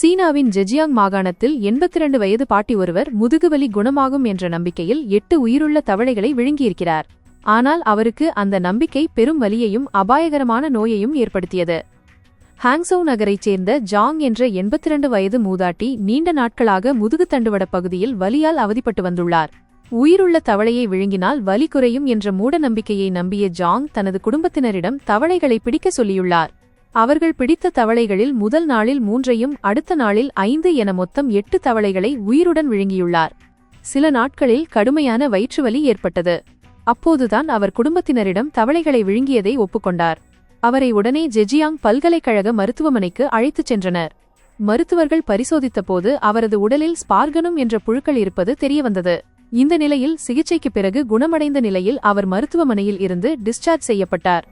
சீனாவின் ஜெஜியாங் மாகாணத்தில் 82 வயது பாட்டி ஒருவர் முதுகுவலி குணமாகும் என்ற நம்பிக்கையில் எட்டு உயிருள்ள தவளைகளை விழுங்கியிருக்கிறார். ஆனால் அவருக்கு அந்த நம்பிக்கை பெரும் வலியையும் அபாயகரமான நோயையும் ஏற்படுத்தியது. ஹாங்சௌ நகரைச் சேர்ந்த ஜாங் என்ற 82 வயது மூதாட்டி நீண்ட நாட்களாக முதுகுத்தண்டுவட பகுதியில் வலியால் அவதிப்பட்டு வந்துள்ளார். உயிருள்ள தவளையை விழுங்கினால் வலி குறையும் என்ற மூட நம்பிக்கையை நம்பிய ஜாங் தனது குடும்பத்தினரிடம் தவளைகளை பிடிக்க சொல்லியுள்ளார். அவர்கள் பிடித்த தவளைகளில் முதல் நாளில் மூன்றையும் அடுத்த நாளில் ஐந்து என மொத்தம் எட்டு தவளைகளை உயிருடன் விழுங்கியுள்ளார். சில நாட்களில் கடுமையான வயிற்றுவலி ஏற்பட்டது. அப்போதுதான் அவர் குடும்பத்தினரிடம் தவளைகளை விழுங்கியதை ஒப்புக்கொண்டார். அவரை உடனே ஜெஜியாங் பல்கலைக்கழக மருத்துவமனைக்கு அழைத்துச் சென்றனர். மருத்துவர்கள் பரிசோதித்தபோது அவரது உடலில் ஸ்பார்கனும் என்ற புழுக்கள் இருப்பது தெரியவந்தது. இந்த நிலையில் சிகிச்சைக்குப் பிறகு குணமடைந்த நிலையில் அவர் மருத்துவமனையில் இருந்து டிஸ்சார்ஜ் செய்யப்பட்டார்.